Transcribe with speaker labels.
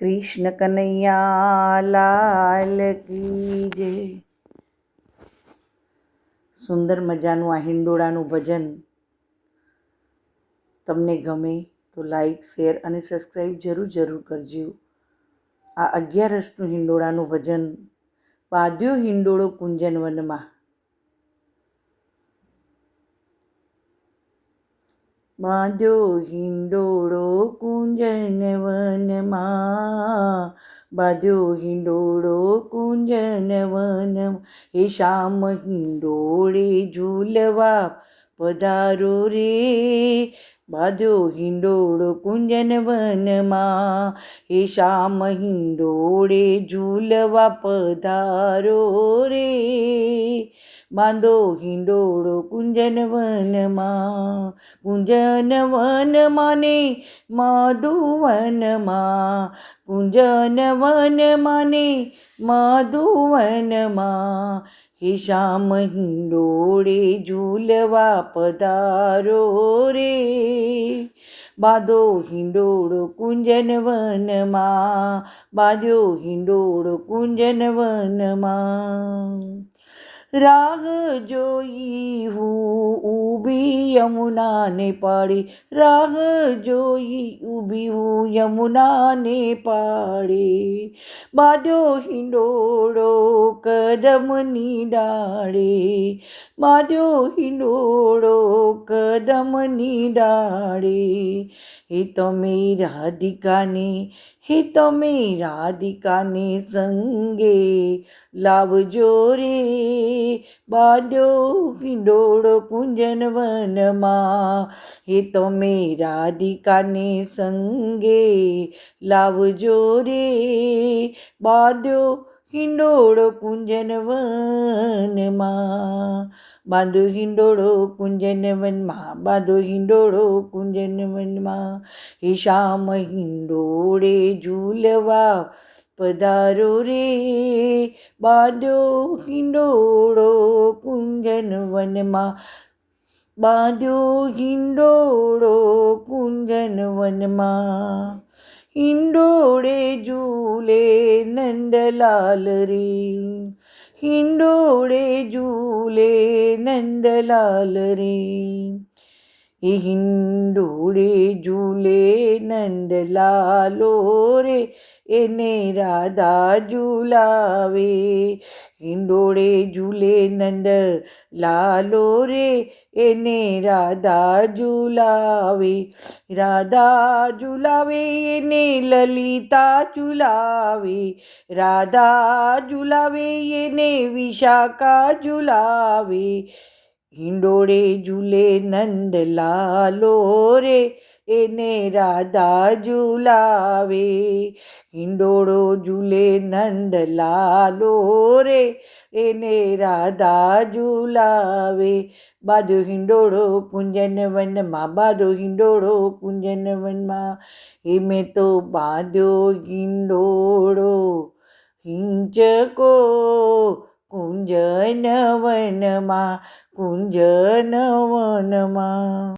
Speaker 1: કૃષ્ણ કનૈયા, લાલ કી જે સુંદર મજાનું આ હિંડોળાનું ભજન તમને ગમે તો લાઈક, શેર અને સબસ્ક્રાઈબ જરૂર જરૂર કરજો. આ અગિયારસનું હિંડોળાનું ભજન વાદ્યો હિંડોળો કુંજન વનમાં બાંધ્યો હિંડોળો કુંજન વનમાં. બાંધ્યો હિંડોળો કુંજન વન હે શ્યામ હિંડોળે ઝૂલવા પધારો રે. બાંધ્યો હિંડોળો કુંજન વનમાં. હે શ્યામ હિંડોળે ઝૂલવા પધારો રે. બાંધો હિંડોળો કુંજન વનમાં કુંજન વનમાં ને માધુવનમાં, કુંજન વનમાં ને માધુવનમાં. હે શ્યામ, હિંડોળે ઝૂલવા પધારો રે. બાંધો હિંડોળો કુંજન વનમાં, બાંધ્યો હિંડોળો કુંજન વનમાં. રાહ જોઈ હું ઊભી યમુનાને પાડી. રાહ જોઈ ઊભી હું યમુનાને પાડી. બાંધ્યો હિંડોળો કદમની ડાળે. બાંધ્યો હિંડોળો કદમની ડાળે. હે તમે રાધિકાને, હે તમે રાધિકાને સંગે લાવજો રે. બાંધ્યો હિંડોળો કુંજન વનમાં. હે તમે રાધિકાને સંગે લાવજો રે. બાંધ્યો હિંડોળો કુંજન વનમાં. બાંધો હિંડોળો કુંજન વનમાં. બાંધો હિંડોળો કુંજન વનમાં. હે શ્યામ હિંડોળે ઝૂલવા પધારો રે બાંધ્યો હિંડોળો કુંજન વનમાં બાંધ્યો હિંડોળો કુંજન વનમાં હિંડોળે ઝૂલે નંદલાલ રે હિંડોળે ઝૂલે નંદલાલ રે એ હિંડોળે ઝૂલે નંદલાલો રે એને રાધા ઝૂલાવે હિંડોળે ઝૂલે નંદ લાલો રે એને રાધા ઝૂલાવે રાધા ઝૂલાવે એને લલિતા ઝૂલાવે રાધા ઝૂલાવે એને વિશાખા ઝૂલાવે હિંડોળે ઝૂલે નંદ લાલો રે એને રાધા ઝુલાવે હિંડોળો ઝૂલે, નંદ લાલો રે. એને રાધા ઝુલાવે, બાજો હિંડોળો કુંજન વનમાં, બાજો હિંડોળો કુંજન વનમાં. એ મેં તો બાંધ્યો હિંડોળો હિંચકો કુંજન વનમાં કુંજન વનમાં.